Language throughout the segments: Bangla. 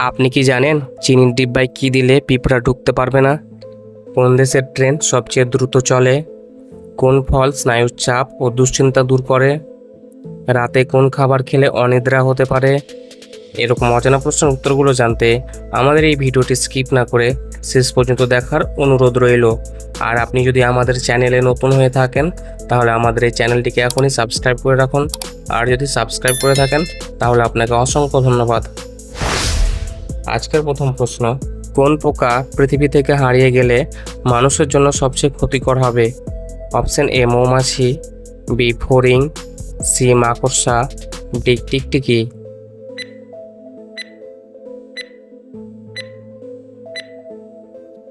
আপনি কি জানেন চিনির ডিব্বায় কি দিলে পিঁপড়া ঢুকতে পারবে না? কোন দেশের ট্রেন সবচেয়ে দ্রুত চলে? কোন ফল স্নায়ুর চাপ ও দুশ্চিন্তা দূর করে? রাতে কোন খাবার খেলে অনিদ্রা হতে পারে? এরকম অজানা প্রশ্নের উত্তরগুলো জানতে আমাদের এই ভিডিওটি স্কিপ না করে শেষ পর্যন্ত দেখার অনুরোধ রইল। আর আপনি যদি আমাদের চ্যানেলে নতুন হয়ে থাকেন, তাহলে আমাদের এই চ্যানেলটিকে এখনই সাবস্ক্রাইব করে রাখুন। আর যদি সাবস্ক্রাইব করে থাকেন, তাহলে আপনাকে অসংখ্য ধন্যবাদ। আজকের প্রথম প্রশ্ন, কোন পোকা পৃথিবী থেকে হারিয়ে গেলে মানুষের জন্য সবচেয়ে ক্ষতিকর হবে? অপশন এ, মৌমাছি, বি, ফোরিং, সি, মাকড়সা, ডি, টিকটিকি।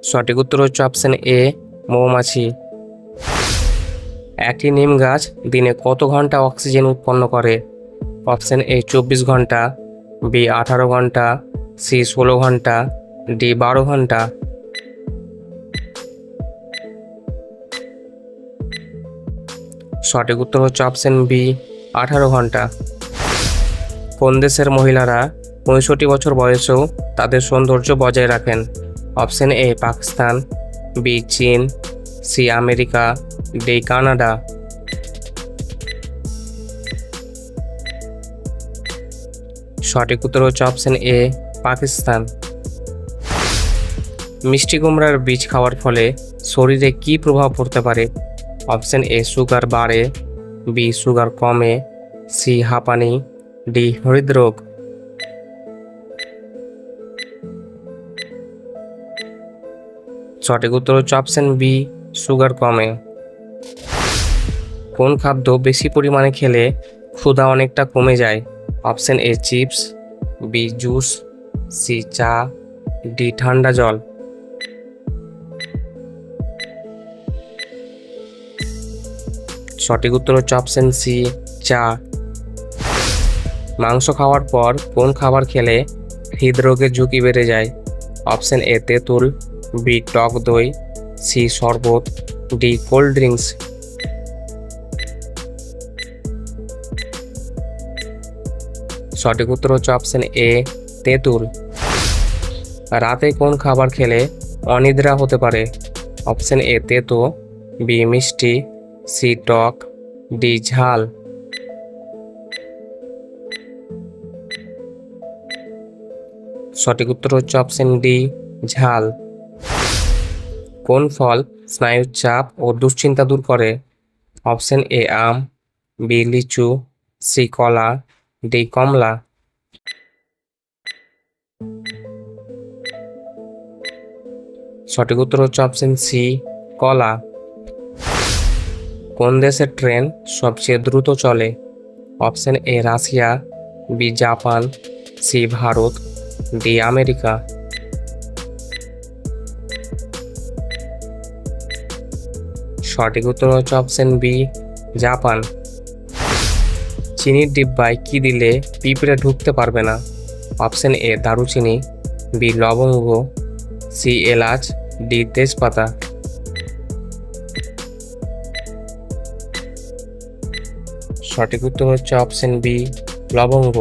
সঠিক উত্তর হচ্ছে অপশন এ, মৌমাছি। একটি নিম গাছ দিনে কত ঘণ্টা অক্সিজেন উৎপন্ন করে? অপশন এ, চব্বিশ ঘণ্টা, বি, আঠারো ঘণ্টা সি ষোলো ঘণ্টা, ডি বারো ঘণ্টা। সঠিক উত্তর হচ্ছে অপশন বি আঠারো ঘণ্টা। কোন দেশের মহিলারা পঁয়ষট্টি বছর বয়সেও তাদের সৌন্দর্য বজায় রাখেন? অপশন এ পাকিস্তান বি চীন সি আমেরিকা ডি কানাডা। সঠিক উত্তর হচ্ছে অপশন এ পাকিস্তান। মিষ্টি কুমড়ার বীজ খাওয়ার ফলে শরীরে কী প্রভাব পড়তে পারে? অপশন এ, সুগার বাড়ে। বি, সুগার কমে। সি, হাঁপানি। ডি, হৃদরোগ। সঠিক উত্তর হচ্ছে অপশন বি, সুগার কমে। কোন খাদ্য বেশি পরিমাণে খেলে ক্ষুধা অনেকটা কমে যায়? Option A, chips. B, juice. C চা, ডি ঠান্ডা জল। সঠিক উত্তর হচ্ছে অপশন সি চা। মাংস খাওয়ার পর কোন খাবার খেলে হৃদরোগের ঝুঁকি বেড়ে যায়? অপশন এ তেঁতুল বি টক দই সি শরবত ডি কোল্ড ড্রিঙ্কস সঠিক উত্তর হচ্ছে অপশন এ তেঁতুল। রাতে কোন খাবার খেলে অনিদ্রা হতে পারে? অপশন এ, তেতো, বি, মিষ্টি, সি, টক, ডি, ঝাল। সঠিক উত্তর হচ্ছে অপশন ডি, ঝাল। কোন ফল স্নায়ুর চাপ ও দুশ্চিন্তা দূর করে? অপশন এ, আম, বি, লিচু, সি, কলা, ডি, কমলা। সঠিক উত্তর হচ্ছে অপশন সি কলা। কোন দেশের ট্রেন সবচেয়ে দ্রুত চলে? Option A Russia B Japan C Bharat D America. সঠিক উত্তর হচ্ছে অপশন বি জাপান। চিনির ডিব্বায় কি দিলে পিঁপড়ে ঢুকতে পারবে না? অপশন এ দারুচিনি বি লবঙ্গ সি এলাচ ডি তেজপাতা। সঠিক উত্তর হচ্ছে অপশন বি লবঙ্গ।